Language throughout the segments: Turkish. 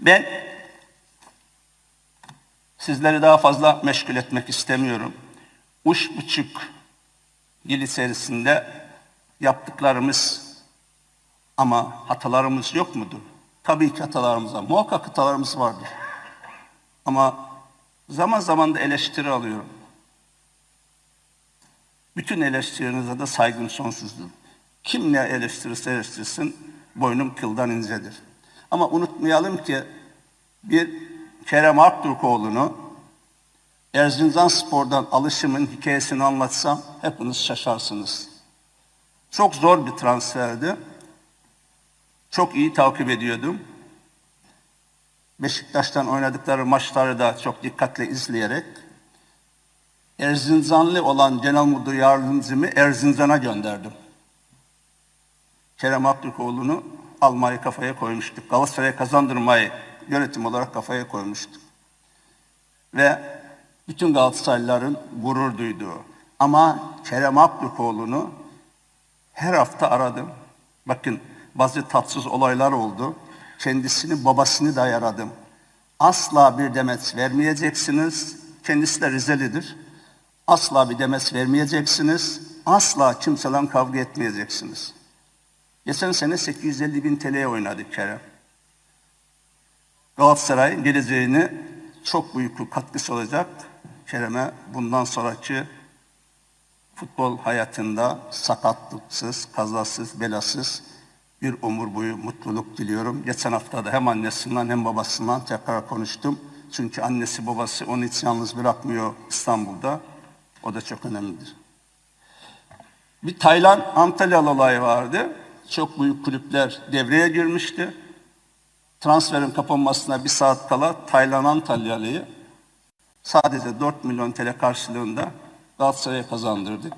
Ben sizleri daha fazla meşgul etmek istemiyorum. Üç buçuk yıl içerisinde yaptıklarımız ama hatalarımız yok mudur? Tabii ki hatalarımız var. Muhakkak hatalarımız vardır. Ama zaman zaman da eleştiri alıyorum. Bütün eleştirinize de saygım sonsuzdur. Kim ne eleştirirse eleştirsin boynum kıldan incedir. Ama unutmayalım ki bir Kerem Aktürkoğlu'nu Erzincan Spor'dan alışımın hikayesini anlatsam hepiniz şaşarsınız. Çok zor bir transferdi. Çok iyi takip ediyordum. Beşiktaş'tan oynadıkları maçları da çok dikkatle izleyerek Erzincanlı olan Genel Müdür Yardımcımı Erzincan'a gönderdim. Kerem Aktürkoğlu'nu almayı kafaya koymuştuk. Galatasaray'a kazandırmayı yönetim olarak kafaya koymuştuk. Ve bütün Galatasaraylıların gurur duyduğu. Ama Kerem Aktürkoğlu'nu her hafta aradım. Bakın bazı tatsız olaylar oldu. Kendisini, babasını da aradım. Asla bir demet vermeyeceksiniz. Kendisi de Rizelidir. Asla bir demet vermeyeceksiniz. Asla kimseden kavga etmeyeceksiniz. Geçen sene 850 bin TL'ye oynadı Kerem. Galatasaray geleceğini çok büyük bir katkısı olacak. Kerem'e bundan sonraki futbol hayatında sakatlıksız, kazasız, belasız bir ömür boyu mutluluk diliyorum. Geçen hafta da hem annesinden hem babasından tekrar konuştum. Çünkü annesi babası onu hiç yalnız bırakmıyor İstanbul'da. O da çok önemlidir. Bir Taylan Antalyalı olayı vardı. Çok büyük kulüpler devreye girmişti. Transferin kapanmasına bir saat kala Taylan Antalyalı'yı sadece 4 milyon TL karşılığında Galatasaray'a kazandırdık.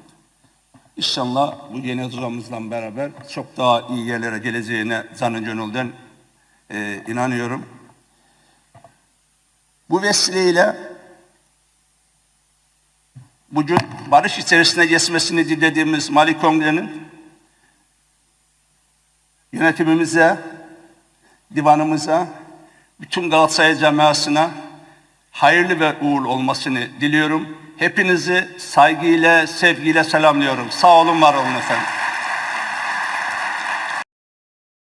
İnşallah bu yeni hocamızla beraber çok daha iyi yerlere geleceğine canı gönülden e, inanıyorum. Bu vesileyle bugün barış içerisine geçmesini dilediğimiz Mali Kongre'nin yönetimimize, divanımıza, bütün Galatasaray camiasına hayırlı ve uğurlu olmasını diliyorum. Hepinizi saygıyla, sevgiyle selamlıyorum. Sağ olun, var olun efendim.